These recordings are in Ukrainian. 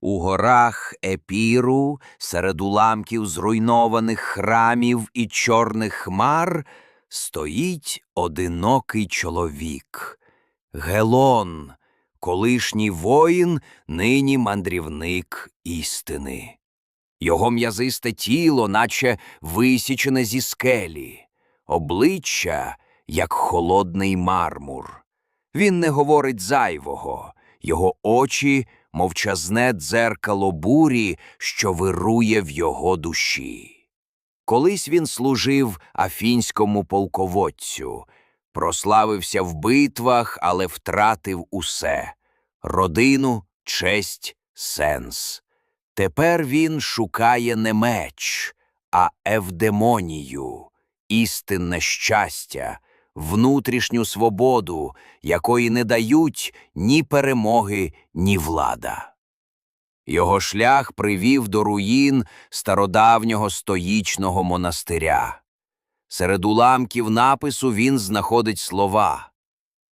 У горах Епіру, серед уламків зруйнованих храмів і чорних хмар, стоїть одинокий чоловік. Гелон, колишній воїн, нині мандрівник істини. Його м'язисте тіло, наче висічене зі скелі, обличчя, як холодний мармур. Він не говорить зайвого, його очі мовчазне дзеркало бурі, що вирує в його душі. Колись він служив афінському полководцю, прославився в битвах, але втратив усе родину, честь, сенс. Тепер він шукає не меч, а евдемонію, істинне щастя, внутрішню свободу, якої не дають ні перемоги, ні влада. Його шлях привів до руїн стародавнього стоїчного монастиря. Серед уламків напису він знаходить слова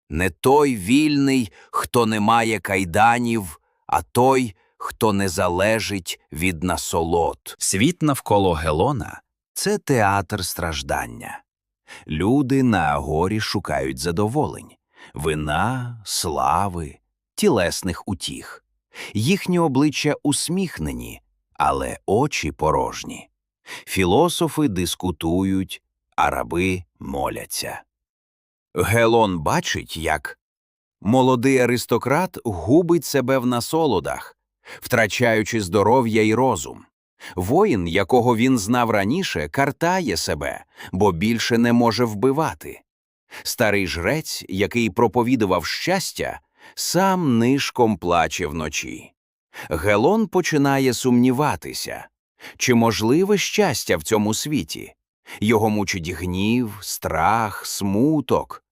Не той вільний, хто не має кайданів, а той, хто не залежить від насолод. Світ навколо Гелона це театр страждання. Люди на агорі шукають задоволень, вина, слави, тілесних утіх. Їхні обличчя усміхнені, але очі порожні. Філософи дискутують, а раби моляться. Гелон бачить, як молодий аристократ губить себе в насолодах, втрачаючи здоров'я й розум. Воїн, якого він знав раніше, картає себе, бо більше не може вбивати. Старий жрець, який проповідував щастя, сам нишком плаче вночі. Гелон починає сумніватися, чи можливе щастя в цьому світі. Його мучить гнів, страх, смуток.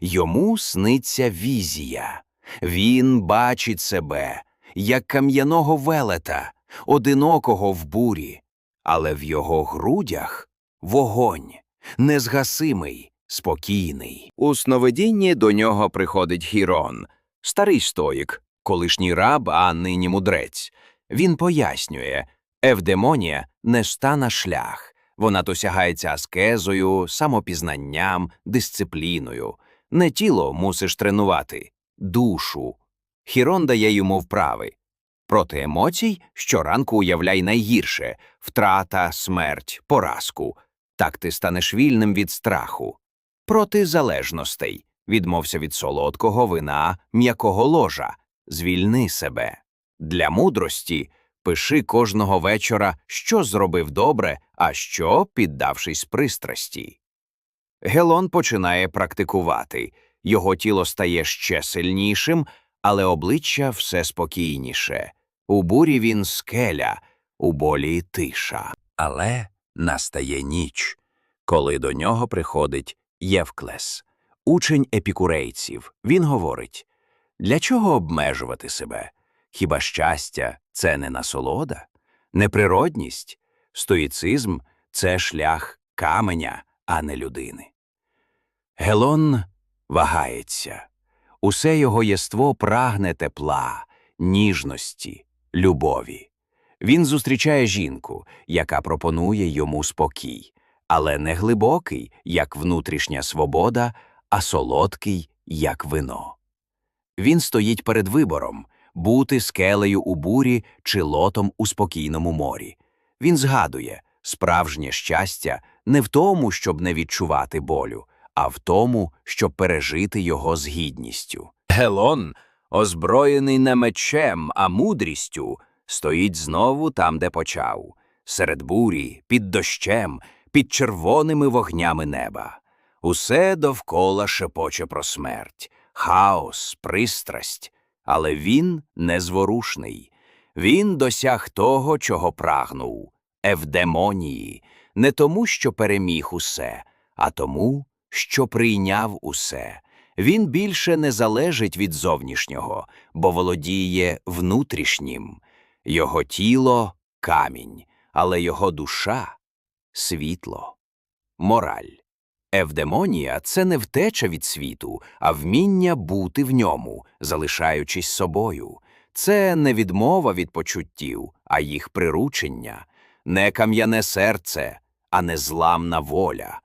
Йому сниться візія. Він бачить себе, як кам'яного велета, одинокого в бурі, але в його грудях вогонь, незгасимий, спокійний. У сновидінні до нього приходить Хірон, старий стоїк, колишній раб, а нині мудрець. Він пояснює, евдемонія не стана шлях. Вона досягається аскезою, самопізнанням, дисципліною. Не тіло мусиш тренувати, душу. Хірон дає йому вправи. Проти емоцій щоранку уявляй найгірше втрата, смерть, поразку. Так ти станеш вільним від страху. Проти залежностей відмовся від солодкого вина, м'якого ложа, звільни себе. Для мудрості пиши кожного вечора, що зробив добре, а що піддавшись пристрасті. Гелон починає практикувати, його тіло стає ще сильнішим, але обличчя все спокійніше. У бурі він скеля, у болі тиша. Але настає ніч, коли до нього приходить Євклес, учень епікурейців. Він говорить для чого обмежувати себе? Хіба щастя це не насолода, неприродність, стоїцизм це шлях каменя, а не людини. Гелон вагається. Усе його єство прагне тепла, ніжності, любові. Він зустрічає жінку, яка пропонує йому спокій, але не глибокий, як внутрішня свобода, а солодкий, як вино. Він стоїть перед вибором бути скелею у бурі чи лотом у спокійному морі. Він згадує справжнє щастя не в тому, щоб не відчувати болю, а в тому, щоб пережити його з гідністю. Гелон, озброєний не мечем, а мудрістю, стоїть знову там, де почав, серед бурі, під дощем, під червоними вогнями неба. Усе довкола шепоче про смерть, хаос, пристрасть, але він незворушний. Він досяг того, чого прагнув евдемонії, не тому, що переміг усе, а тому, що прийняв усе. Він більше не залежить від зовнішнього, бо володіє внутрішнім. Його тіло камінь, але його душа світло. Мораль. Евдемонія це не втеча від світу, а вміння бути в ньому, залишаючись собою. Це не відмова від почуттів, а їх приручення, не кам'яне серце, а незламна воля.